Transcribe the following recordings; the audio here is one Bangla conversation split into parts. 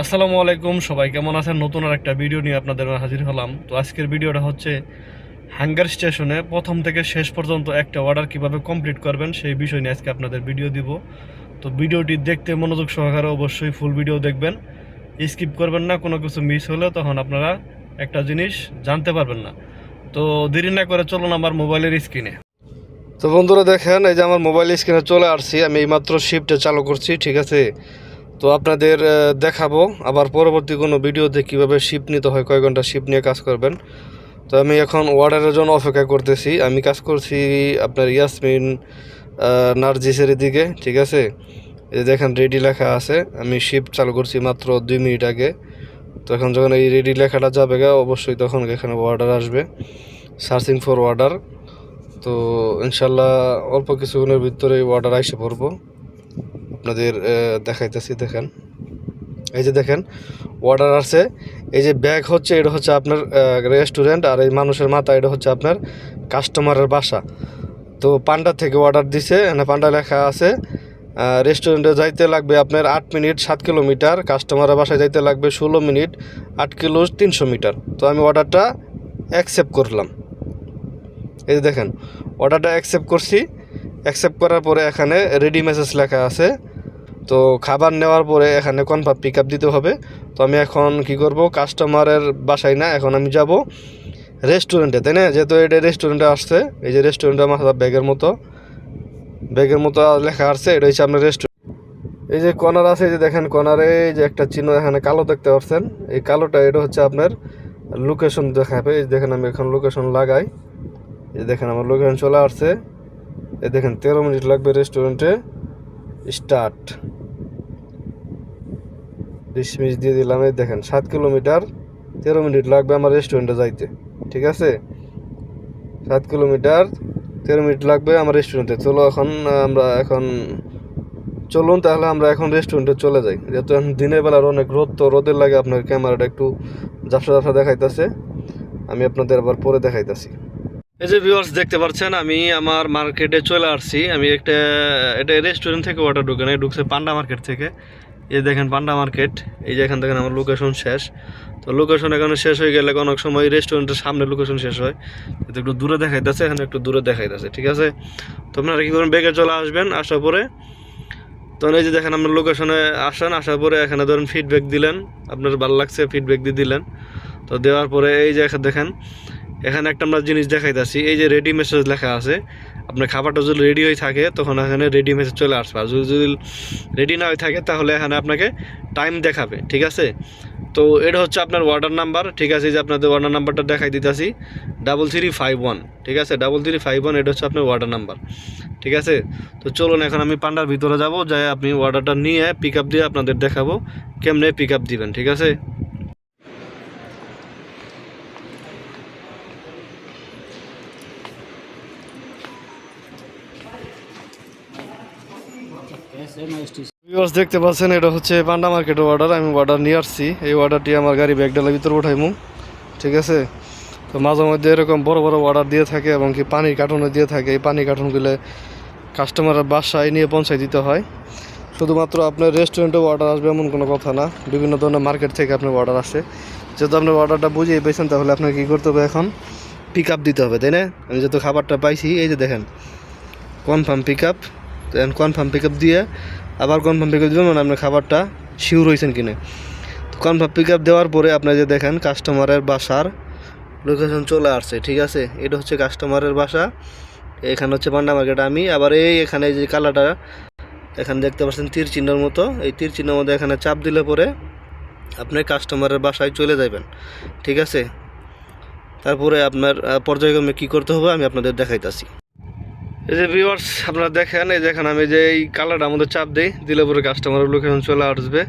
আসসালামু আলাইকুম, সবাই কেমন আছেন? নতুন আর একটা ভিডিও নিয়ে আপনাদের হাজির হলাম। তো আজকের ভিডিওটা হচ্ছে হ্যাঙ্গার স্টেশনে প্রথম থেকে শেষ পর্যন্ত একটা অর্ডার কীভাবে কমপ্লিট করবেন সেই বিষয় নিয়ে আজকে আপনাদের ভিডিও দিব। তো ভিডিওটি দেখতে মনোযোগ সহকারে অবশ্যই ফুল ভিডিও দেখবেন। স্কিপ করবেন না, কোনো কিছু মিস হলে তখন আপনারা একটা জিনিস জানতে পারবেন না। তো দেরি না করে চলুন আমার মোবাইলের স্ক্রিনে তো বন্ধুরা দেখেন, এই যে আমার মোবাইল স্ক্রিনে চলে আসছি। আমি এইমাত্র শিফটে চালু করছি, ঠিক আছে? তো আপনাদের দেখাবো। আবার পরবর্তী কোনো ভিডিওতে কীভাবে শিপ নিতে হয়, কয় ঘণ্টা শিপ নিয়ে কাজ করবেন। তো আমি এখন অর্ডারের জন্য অপেক্ষা করতেছি। আমি কাজ করছি আপনার ইয়াসমিন নার্জিসের দিকে, ঠিক আছে? এই দেখেন রেডি লেখা আছে। আমি শিপ চালু করছি মাত্র দুই মিনিট আগে। তো এখন যখন এই রেডি লেখাটা যাবে গা, অবশ্যই তখন এখানে অর্ডার আসবে। সার্চিং ফর অর্ডার তো ইনশাল্লাহ অল্প কিছুক্ষণের ভিতরে অর্ডার আইসে পড়ব। আপনাদের দেখাইতেছি, দেখেন। এই যে দেখেন অর্ডার আছে এই যে ব্যাগ হচ্ছে, এটা হচ্ছে আপনার রেস্টুরেন্ট আর এই মানুষের মাথা, এটা হচ্ছে আপনার কাস্টমারের বাসা। তো পান্ডা থেকে অর্ডার দিছে পান্ডা লেখা আছে রেস্টুরেন্টে যাইতে লাগবে আপনার আট মিনিট সাত কিলোমিটার কাস্টমারের বাসায় যাইতে লাগবে ষোলো মিনিট, আট কিলো তিনশো মিটার। তো আমি অর্ডারটা অ্যাকসেপ্ট করলাম। এই যে দেখেন অর্ডারটা অ্যাকসেপ্ট করছি। অ্যাকসেপ্ট করার পরে এখানে রেডি মেসেজ লেখা আছে। তো খাবার নেওয়ার পরে এখানে কনফার্ম পিক আপ দিতে হবে। তো আমি এখন কি করব? কাস্টমারের বাসায় না, এখন আমি যাব রেস্টুরেন্টে তাই না? যেহেতু এটা রেস্টুরেন্টে আসছে, এই যে রেস্টুরেন্টে আমার ব্যাগের মতো। ব্যাগের মতো লেখা আসছে এটা হচ্ছে আপনার রেস্টুরেন্ট এই যে কর্নার আছে, এই যে দেখেন কর্নারে এই যে একটা চিহ্ন এখানে কালো দেখতে পাচ্ছেন। এই কালোটা এটা হচ্ছে আপনার লোকেশন দেখাবে। এই দেখেন আমি এখন লোকেশন লাগাই। এই দেখেন আমার লোকেশন চলে আসছে। এই দেখেন, তেরো মিনিট লাগবে রেস্টুরেন্টে স্টার্ট মিনিট দিয়ে দিলাম, এই দেখেন, সাত কিলোমিটার তেরো মিনিট লাগবে আমার রেস্টুরেন্টে যাইতে, ঠিক আছে? সাত কিলোমিটার তেরো মিনিট লাগবে আমার রেস্টুরেন্টে চলো এখন, আমরা এখন চলুন, তাহলে আমরা এখন রেস্টুরেন্টে চলে যাই। যেহেতু এখন দিনের বেলার অনেক রোদ, তো রোদের লাগে আপনার ক্যামেরাটা একটু ঝাপসা ঝাপসা দেখাইতেছে। আমি আপনাদের আবার পরে দেখাইতেছি। এই যে ভিউয়ার্স দেখতে পাচ্ছেন, আমি আমার মার্কেটে চলে আসছি। আমি একটা, এটা রেস্টুরেন্ট থেকে অর্ডার ঢুকে নাই ঢুকছে পান্ডা মার্কেট থেকে। এই দেখেন পান্ডা মার্কেট এই যে এখান দেখেন আমার লোকেশন শেষ। তো লোকেশন এখানে শেষ হয়ে গেলে অনেক সময় রেস্টুরেন্টের সামনে লোকেশন শেষ হয়। কিন্তু একটু দূরে দেখাইতেছে, এখানে একটু দূরে দেখাইতেছে, ঠিক আছে? তো আপনারা কী করবেন, বেগে চলে আসবেন, আসার পরে। তখন এই যে দেখেন আপনার লোকেশনে আসেন, আসার পরে এখানে ধরেন ফিডব্যাক দিলেন। আপনার ভালো লাগছে ফিডব্যাক দিয়ে দিলেন। তো দেওয়ার পরে এই যে দেখেন এখানে একটা আমরা জিনিস দেখাইতেছি, এই যে রেডি মেসেজ লেখা আছে, আপনার খাবারটা যদি রেডি হয়ে থাকে, তখন এখানে রেডি মেসেজ চলে আসবে। আর যদি যদি রেডি না হয়ে থাকে, তাহলে এখানে আপনাকে টাইম দেখাবে, ঠিক আছে? তো এটা হচ্ছে আপনার অর্ডার নাম্বার ঠিক আছে? যে আপনাদের অর্ডার নাম্বারটা দেখাই দিতেছি ডাবল থ্রি ফাইভ ওয়ান ঠিক আছে? ডাবল থ্রি ফাইভ ওয়ান এটা হচ্ছে আপনার অর্ডার নাম্বার ঠিক আছে? তো চলুন, এখন আমি পান্ডার ভিতরে যাব, যাই আপনি অর্ডারটা নিয়ে পিক আপ দিয়ে আপনাদের দেখাবো, কেমনে পিক আপ দিবেন, ঠিক আছে? দেখতে পাচ্ছেন, এটা হচ্ছে পান্ডা মার্কেটের অর্ডার আমি অর্ডার নিয়ে আসছি। এই অর্ডারটি আমার গাড়ি ব্যাগডালের ভিতরে উঠাইমু ঠিক আছে? তো মাঝে মধ্যে এরকম বড় বড় অর্ডার দিয়ে থাকে এবং কি পানির কার্টুনে দিয়ে থাকে। এই পানির কার্টুনগুলো কাস্টমারের বাসায় নিয়ে পৌঁছায় দিতে হয়। শুধুমাত্র আপনার রেস্টুরেন্টেও অর্ডার আসবে এমন কোনো কথা না। বিভিন্ন ধরনের মার্কেট থেকে আপনার অর্ডার আসে। যেহেতু আপনার অর্ডারটা বুঝিয়ে পেয়েছেন, তাহলে আপনাকে কী করতে হবে এখন? পিক আপ দিতে হবে, তাই না? আমি যেহেতু খাবারটা পাইছি, এই যে দেখেন confirm pick up confirm pick up দিয়ে, আবার কনফার্ম পিক আপ দিবেন মানে আপনার খাবারটা শিওর হয়েছেন কিনে। তো কনফার্ম পিক আপ দেওয়ার পরে আপনি যে দেখেন কাস্টমারের বাসার লোকেশন চলে আসছে, ঠিক আছে? এটা হচ্ছে কাস্টমারের বাসা। এখানে হচ্ছে পান্ডা মার্কেট আমি আবার এই এখানে যে কালারটা, এখানে দেখতে পাচ্ছেন তীর চিহ্নের মতো। এই তীর চিহ্নের মধ্যে এখানে চাপ দিলে পরে আপনি কাস্টমারের বাসায় চলে যাবেন, ঠিক আছে? তারপরে আপনার পর্যায়ক্রমে কী করতে হবে আমি আপনাদের দেখাইতাছি। এই যে ভিউয়ার্স আপনারা দেখেন, এই দেখেন আমি যে এই কালারটা আমাদের চাপ দিই দিলে পরে কাস্টমারের লোকেশন চলে আসবে।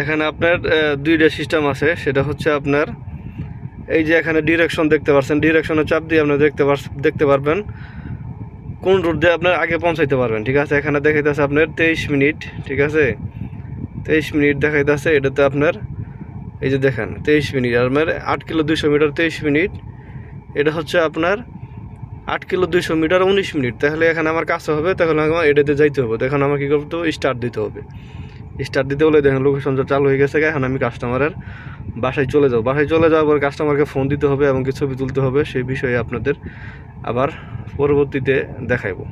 এখানে আপনার দুইটা সিস্টেম আছে, সেটা হচ্ছে আপনার, এই যে এখানে ডিরেকশন দেখতে পাচ্ছেন ডিরেকশনে চাপ দিয়ে আপনি দেখতে দেখতে পারবেন। কোন রুট দিয়ে আপনার আগে পৌঁছাইতে পারবেন, ঠিক আছে? এখানে দেখাইতেছে আপনার তেইশ মিনিট, ঠিক আছে? তেইশ মিনিট দেখাইতেছে, এটাতে আপনার, এই যে দেখেন, তেইশ মিনিট আপনার আট কিলো দুইশো মিটার তেইশ মিনিট, এটা হচ্ছে আপনার আট কিলো দুইশো মিটার উনিশ মিনিট। তাহলে এখানে আমার কাছে হবে তখন আমার এটাতে যাইতে হবে। তখন আমার কী করতে স্টার্ট দিতে হবে। স্টার্ট দিতে বলে দেখেন লোকেশন চালু হয়ে গেছে। এখন আমি কাস্টমারের বাসায় চলে যাব। বাসায় চলে যাওয়ার পর কাস্টমারকে ফোন দিতে হবে এবং ছবি তুলতে হবে। সেই বিষয়ে আপনাদের আবার পরবর্তীতে দেখাইবো।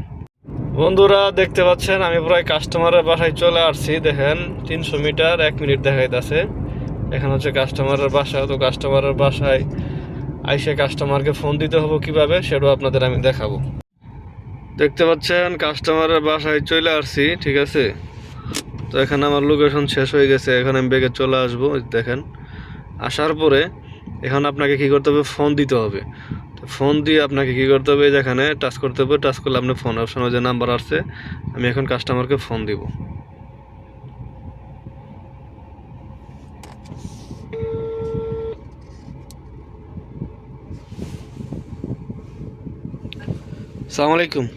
বন্ধুরা, দেখতে পাচ্ছেন, আমি প্রায় কাস্টমারের বাসায় চলে আসছি। দেখেন, তিনশো মিটার এক মিনিট দেখাইতেছে। এখানে হচ্ছে কাস্টমারের বাসা। তো কাস্টমারের বাসায় আইসে কাস্টমারকে ফোন দিতে হবে কীভাবে, সেটাও আপনাদের আমি দেখাবো। দেখতে পাচ্ছেন কাস্টমারের বাসায় চলে আসছি, ঠিক আছে? তো এখানে আমার লোকেশন শেষ হয়ে গেছে, এখন আমি বেগে চলে আসব দেখেন। আসার পরে এখন আপনাকে কি করতে হবে? ফোন দিতে হবে। তো ফোন দিয়ে আপনাকে কি করতে হবে? যেখানে টাচ করতে হবে টাচ করলে আপনার ফোন অপশনে যে নাম্বার আসছে, আমি এখন কাস্টমারকে ফোন দিব। السلام عليكم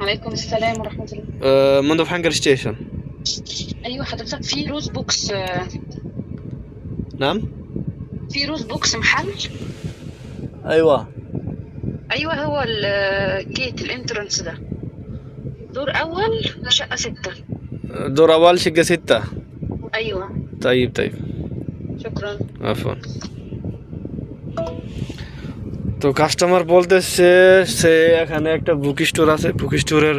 عليكم السلام ورحمة الله آه، منذ حنجر ستيشن أيوة حضرتك في روز بوكس آه، نعم في روز بوكس محل ايوه أيوة هو الجيت الانترنس ده دور أول شقة ستة دور اول شقة ستة أيوة طيب طيب شكرا আফন তো কাস্টমার বলতেছে সে এখানে একটা বুক স্টোর আছে। বুক স্টোরের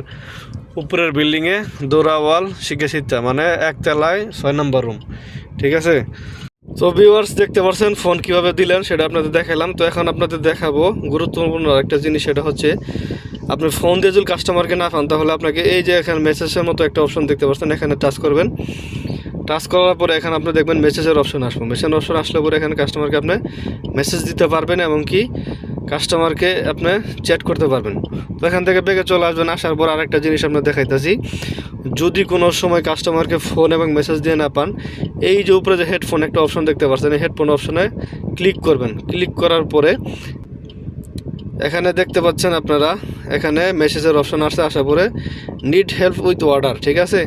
উপরের বিল্ডিংয়ে দোরাওয়াল শিখে সিদ্ধা মানে একতলায় ছয় নম্বর রুম ঠিক আছে? তো ভিউয়ার্স দেখতে পাচ্ছেন ফোন কীভাবে দিলেন সেটা আপনাদের দেখালাম। তো এখন আপনাদের দেখাবো গুরুত্বপূর্ণ একটা জিনিস, সেটা হচ্ছে আপনি ফোন দিয়ে যদি কাস্টমারকে না পান, তাহলে আপনাকে এই যে এখানে মেসেজের মতো একটা অপশন দেখতে পাচ্ছেন এখানে টাচ করবেন। টাচ করার পরে এখানে আপনি দেখবেন মেসেজের অপশন আসবে। মেসেজ অপশন আসলে পরে এখানে কাস্টমারকে আপনি মেসেজ দিতে পারবেন এবং কি কাস্টমারকে আপনি চ্যাট করতে পারবেন। তো এখান থেকে বেগে চলে আসবেন, আসার পর আরেকটা জিনিস আপনার দেখাইতেছি। যদি কোনো সময় কাস্টমারকে ফোন এবং মেসেজ দিয়ে না পান, এই যে উপরে যে হেডফোন একটা অপশন দেখতে পাচ্ছেন, এই হেডফোন অপশনে ক্লিক করবেন। ক্লিক করার পরে এখানে দেখতে পাচ্ছেন আপনারা, এখানে মেসেজের অপশন আসছে, আসার পরে নিড হেল্প উইথ অর্ডার ঠিক আছে?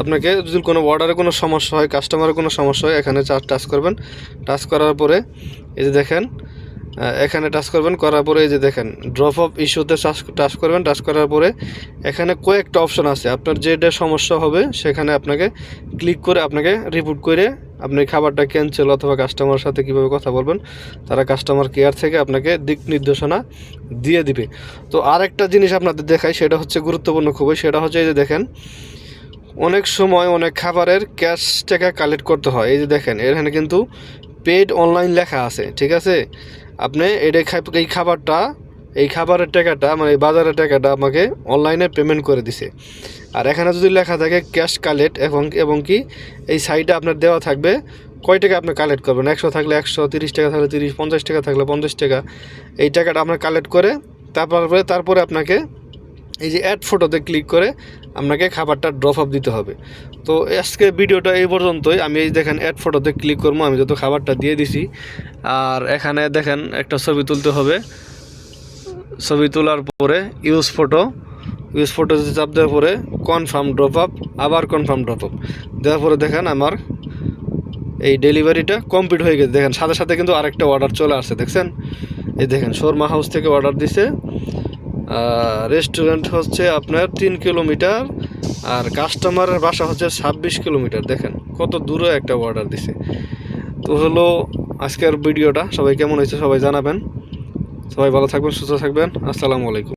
আপনাকে যদি কোনো অর্ডারে কোনো সমস্যা হয় কাস্টমারের কোনো সমস্যা হয়, এখানে টাচ করবেন। টাচ করার পরে এই যে দেখেন এখানে টাচ করবেন, করার পরে এই যে দেখেন ড্রপ অফ ইস্যুতে টাচ করবেন টাচ করার পরে এখানে কয়েকটা অপশন আছে। আপনার যেটা সমস্যা হবে, সেখানে আপনাকে ক্লিক করে আপনাকে রিপোর্ট করে আপনি খাবারটা ক্যান্সেল অথবা কাস্টমারের সাথে কীভাবে কথা বলবেন, তারা কাস্টমার কেয়ার থেকে আপনাকে দিক নির্দেশনা দিয়ে দিবে। তো আরেকটা জিনিস আপনাদের দেখাই, সেটা হচ্ছে গুরুত্বপূর্ণ খুবই, সেটা হচ্ছে এই যে দেখেন, অনেক সময় অনেক খাবারের ক্যাশ টাকা কালেক্ট করতে হয়। এই যে দেখেন, এখানে কিন্তু পেড অনলাইন লেখা আছে, ঠিক আছে? আপনি এটা এই খাবারটা, এই খাবারের টাকাটা মানে এই বাজারের টাকাটা আমাকে অনলাইনে পেমেন্ট করে দিছে। আর এখানে যদি লেখা থাকে ক্যাশ কালেক্ট এবং এবং কি এই সাইডে আপনার দেওয়া থাকবে কয় টাকা আপনি কালেক্ট করবেন? একশো থাকলে একশো, তিরিশ টাকা থাকলে তিরিশ, পঞ্চাশ টাকা থাকলে পঞ্চাশ টাকা। এই টাকাটা আপনার কালেক্ট করে, তারপরে তারপরে আপনাকে এই যে অ্যাড ফটোতে ক্লিক করে আপনাকে খাবারটা ড্রপ অফ দিতে হবে। তো আজকে ভিডিওটা এই পর্যন্তই। আমি এই দেখেন অ্যাড ফটোতে ক্লিক করব, আমি যত খাবারটা দিয়ে দিছি। আর এখানে দেখেন একটা ছবি তুলতে হবে। ছবি তোলার পরে ইউজ ফটো ইউজ ফটো চাপ দেওয়ার পরে কনফার্ম ড্রপ আপ আবার কনফার্ম ড্রপ আপ দেওয়ার পরে দেখেন আমার এই ডেলিভারিটা কমপ্লিট হয়ে গেছে। দেখেন সাথে সাথে কিন্তু আরেকটা অর্ডার চলে আসছে, দেখছেন? এই দেখেন শর্মা হাউস থেকে অর্ডার দিছে। রেস্টুরেন্ট হচ্ছে আপনার তিন কিলোমিটার আর কাস্টমারের বাসা হচ্ছে ছাব্বিশ কিলোমিটার দেখেন, কত দূরে একটা অর্ডার দিছে। তো হলো আজকের ভিডিওটা সবাই কেমন হয়েছে সবাই জানাবেন। সবাই ভালো থাকবেন, সুস্থ থাকবেন। আসসালামু আলাইকুম।